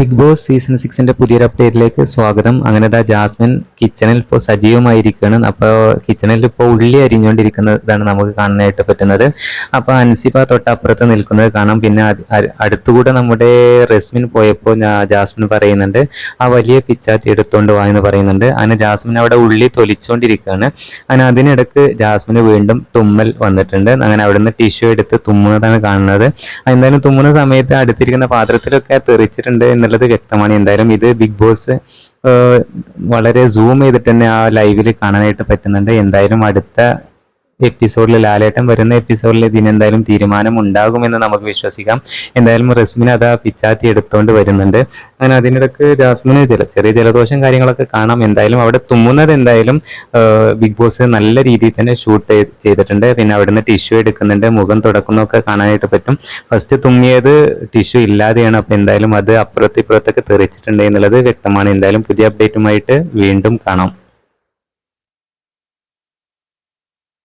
Big boss season സിക്സിന്റെ പുതിയൊരു അപ്ഡേറ്റിലേക്ക് സ്വാഗതം. അങ്ങനെ ദാ ജാസ്മിൻ കിച്ചണിൽ ഇപ്പോൾ സജീവമായിരിക്കുകയാണ്. അപ്പോൾ കിച്ചണിൽ ഇപ്പോൾ ഉള്ളി അരിഞ്ഞുകൊണ്ടിരിക്കുന്നതാണ് നമുക്ക് കാണാനായിട്ട് പറ്റുന്നത്. അപ്പോൾ അൻസിബ തൊട്ടപ്പുറത്ത് നിൽക്കുന്നത് കാണാം. പിന്നെ അടുത്തുകൂടെ നമ്മുടെ റെസ്മിൻ പോയപ്പോൾ ജാസ്മിൻ പറയുന്നുണ്ട് ആ വലിയ പിച്ചാത്തി എടുത്തുകൊണ്ട് വാ എന്ന് പറയുന്നുണ്ട്. അങ്ങനെ ജാസ്മിൻ അവിടെ ഉള്ളി തൊലിച്ചുകൊണ്ടിരിക്കുകയാണ് അങ്ങനെ അതിനിടക്ക് ജാസ്മിന് വീണ്ടും തുമ്മൽ വന്നിട്ടുണ്ട്. അങ്ങനെ അവിടുന്ന് ടിഷ്യൂ എടുത്ത് തുമ്മുന്നതാണ് കാണുന്നത്. എന്തായാലും തുമ്മുന്ന സമയത്ത് അടുത്തിരിക്കുന്ന പാത്രത്തിലൊക്കെ തെറിച്ചിട്ടുണ്ട് എന്നുള്ളത് വ്യക്തമാണ്. എന്തായാലും ഇത് ബിഗ് ബോസ് വളരെ സൂം ചെയ്തിട്ട് തന്നെ ആ ലൈവിൽ കാണാനായിട്ട് പറ്റുന്നുണ്ട്. എന്തായാലും അടുത്ത എപ്പിസോഡിൽ ലാലേട്ടൻ വരുന്ന എപ്പിസോഡിൽ ഇതിനെന്തായാലും തീരുമാനം ഉണ്ടാകുമെന്ന് നമുക്ക് വിശ്വസിക്കാം. എന്തായാലും റസ്മിൻ അത് ആ പിച്ചാത്തി എടുത്തുകൊണ്ട് വരുന്നുണ്ട്. അങ്ങനെ അതിനിടക്ക് ജാസ്മിന് ചില ചെറിയ ജലദോഷം കാര്യങ്ങളൊക്കെ കാണാം. എന്തായാലും അവിടെ തുമ്മുന്നത് എന്തായാലും ബിഗ് ബോസ് നല്ല രീതിയിൽ തന്നെ ഷൂട്ട് ചെയ്തിട്ടുണ്ട്. പിന്നെ അവിടുന്ന് ടിഷ്യൂ എടുക്കുന്നുണ്ട്. മുഖം തുടക്കുന്നൊക്കെ കാണാനായിട്ട് പറ്റും. ഫസ്റ്റ് തുമ്മിയത് ടിഷ്യൂ ഇല്ലാതെയാണ്. അപ്പോൾ എന്തായാലും അത് അപ്പുറത്ത് ഇപ്പുറത്തൊക്കെ തെറിച്ചിട്ടുണ്ട് എന്നുള്ളത് വ്യക്തമാണ്. എന്തായാലും പുതിയ അപ്ഡേറ്റുമായിട്ട് വീണ്ടും കാണാം.